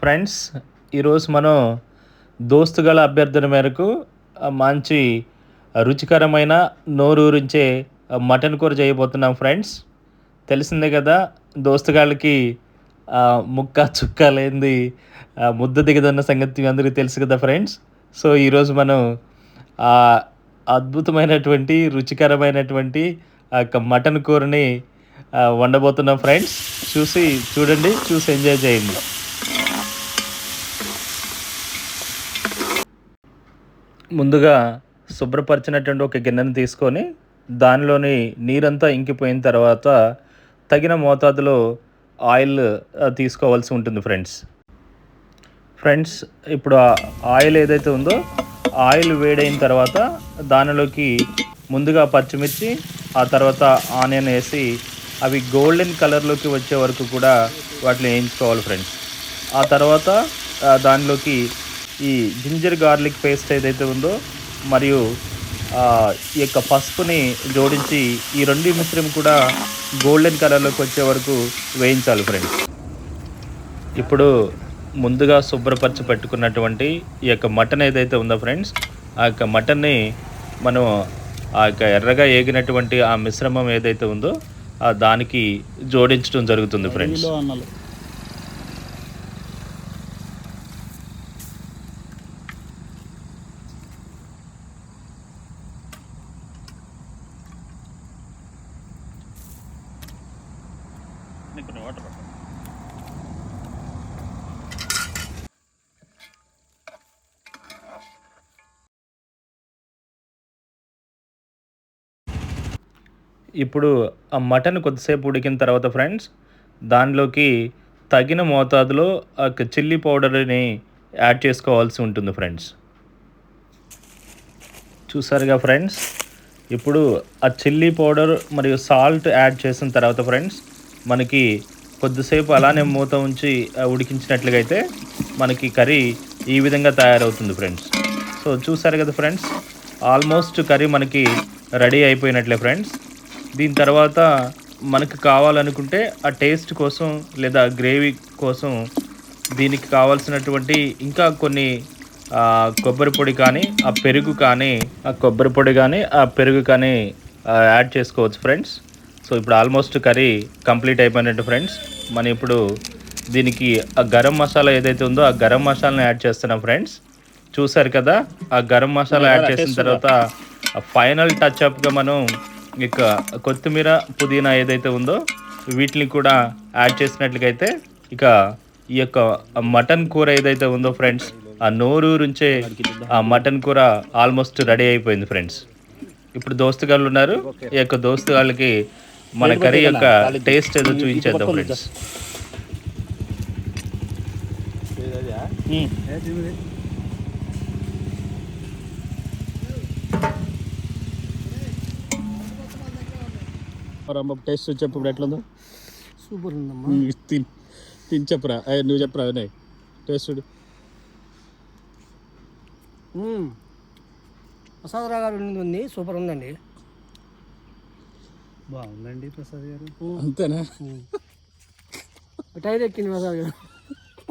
Friends ఈరోజు మనం దోస్తుగల అభ్యర్థన మేరకు మంచి రుచికరమైన నోరూరించే మటన్ కూర చేయబోతున్నాం ఫ్రెండ్స్. తెలిసిందే కదా దోస్తుగాళ్ళకి ముక్క చుక్క లేనిది ముద్ద దిగదన్న సంగతి అందరికీ తెలుసు కదా ఫ్రెండ్స్. సో ఈరోజు మనం అద్భుతమైనటువంటి రుచికరమైనటువంటి యొక్క మటన్ కూరని వండబోతున్నాం ఫ్రెండ్స్. చూసి చూడండి చూసి ఎంజాయ్ చేయండి. ముందుగా శుభ్రపరిచినటువంటి ఒక గిన్నెను తీసుకొని దానిలోని నీరంతా ఇంకిపోయిన తర్వాత తగిన మోతాదులో ఆయిల్ తీసుకోవాల్సి ఉంటుంది ఫ్రెండ్స్. ఫ్రెండ్స్ ఇప్పుడు ఆయిల్ ఏదైతే ఉందో ఆయిల్ వేడైన తర్వాత దానిలోకి ముందుగా పచ్చిమిర్చి ఆ తర్వాత ఆనియన్ వేసి అవి గోల్డెన్ కలర్లోకి వచ్చే వరకు కూడా వాటిని వేయించుకోవాలి ఫ్రెండ్స్. ఆ తర్వాత దానిలోకి ఈ జింజర్ గార్లిక్ పేస్ట్ ఏదైతే ఉందో మరియు ఈ యొక్క పసుపుని జోడించి ఈ రెండు మిశ్రమం కూడా గోల్డెన్ కలర్లోకి వచ్చే వరకు వేయించాలి ఫ్రెండ్స్. ఇప్పుడు ముందుగా శుభ్రపరిచి పెట్టుకున్నటువంటి ఈ యొక్క మటన్ ఏదైతే ఉందో ఫ్రెండ్స్ ఆ యొక్క మటన్ని మనం ఆ యొక్క ఎర్రగా ఏగినటువంటి ఆ మిశ్రమం ఏదైతే ఉందో దానికి జోడించడం జరుగుతుంది ఫ్రెండ్స్. కిలో అన్నలు ఇప్పుడు ఆ మటన్ కొద్దిసేపు ఉడికిన తర్వాత ఫ్రెండ్స్ దానిలోకి తగిన మోతాదులో ఆ చిల్లీ పౌడర్ని యాడ్ చేసుకోవాల్సి ఉంటుంది ఫ్రెండ్స్. చూసారుగా ఫ్రెండ్స్? ఇప్పుడు ఆ చిల్లీ పౌడర్ మరియు సాల్ట్ యాడ్ చేసిన తర్వాత ఫ్రెండ్స్ మనకి కొద్దిసేపు అలానే మూత ఉంచి ఉడికించినట్లుగా అయితే మనకి కర్రీ ఈ విధంగా తయారవుతుంది ఫ్రెండ్స్. సో చూసారు కదా ఫ్రెండ్స్? ఆల్మోస్ట్ కర్రీ మనకి రెడీ అయిపోయినట్లే ఫ్రెండ్స్. దీని తర్వాత మనకు కావాలనుకుంటే ఆ టేస్ట్ కోసం లేదా గ్రేవీ కోసం దీనికి కావాల్సినటువంటి ఇంకా కొన్ని కొబ్బరి పొడి కానీ ఆ పెరుగు కానీ ఆ కొబ్బరి పొడి కానీ ఆ పెరుగు కానీ యాడ్ చేసుకోవచ్చు ఫ్రెండ్స్. సో ఇప్పుడు ఆల్మోస్ట్ కర్రీ కంప్లీట్ అయిపోయినట్టు ఫ్రెండ్స్ మనం ఇప్పుడు దీనికి ఆ గరం మసాలా ఏదైతే ఉందో ఆ గరం మసాలాని యాడ్ చేస్తున్నాం ఫ్రెండ్స్ చూసారు కదా ఆ గరం మసాలా యాడ్ చేసిన తర్వాత ఫైనల్ టచ్ అప్గా మనం ఇక కొత్తిమీర పుదీనా ఏదైతే ఉందో వీటిని కూడా యాడ్ చేసినట్లయితే ఇక ఈ యొక్క మటన్ కూర ఏదైతే ఉందో ఫ్రెండ్స్ ఆ నోరూరుంచే ఆ మటన్ కూర ఆల్మోస్ట్ రెడీ అయిపోయింది ఫ్రెండ్స్ ఇప్పుడు దోస్తుగాళ్ళు ఉన్నారు. ఈ యొక్క దోస్తుగాళ్ళకి మన కర్రీ యొక్క టేస్ట్ ఏదో చూపించేద్దాం ఫ్రెండ్స్ టేస్ట్ చెప్పు ఇప్పుడు ఎట్లుందో. సూపర్ ఉందమ్మా. తిన్ తిని చెప్పురా. అయ్య, నువ్వు చెప్పురా వినయ్? టేస్ట్ చూడు. ప్రసాదరావు గారు ఉంది. సూపర్ ఉందండి. బాగుందండి ప్రసాద్ గారు. అంతేనా? టైర్ ఎక్కింది ప్రసాద్ గారు.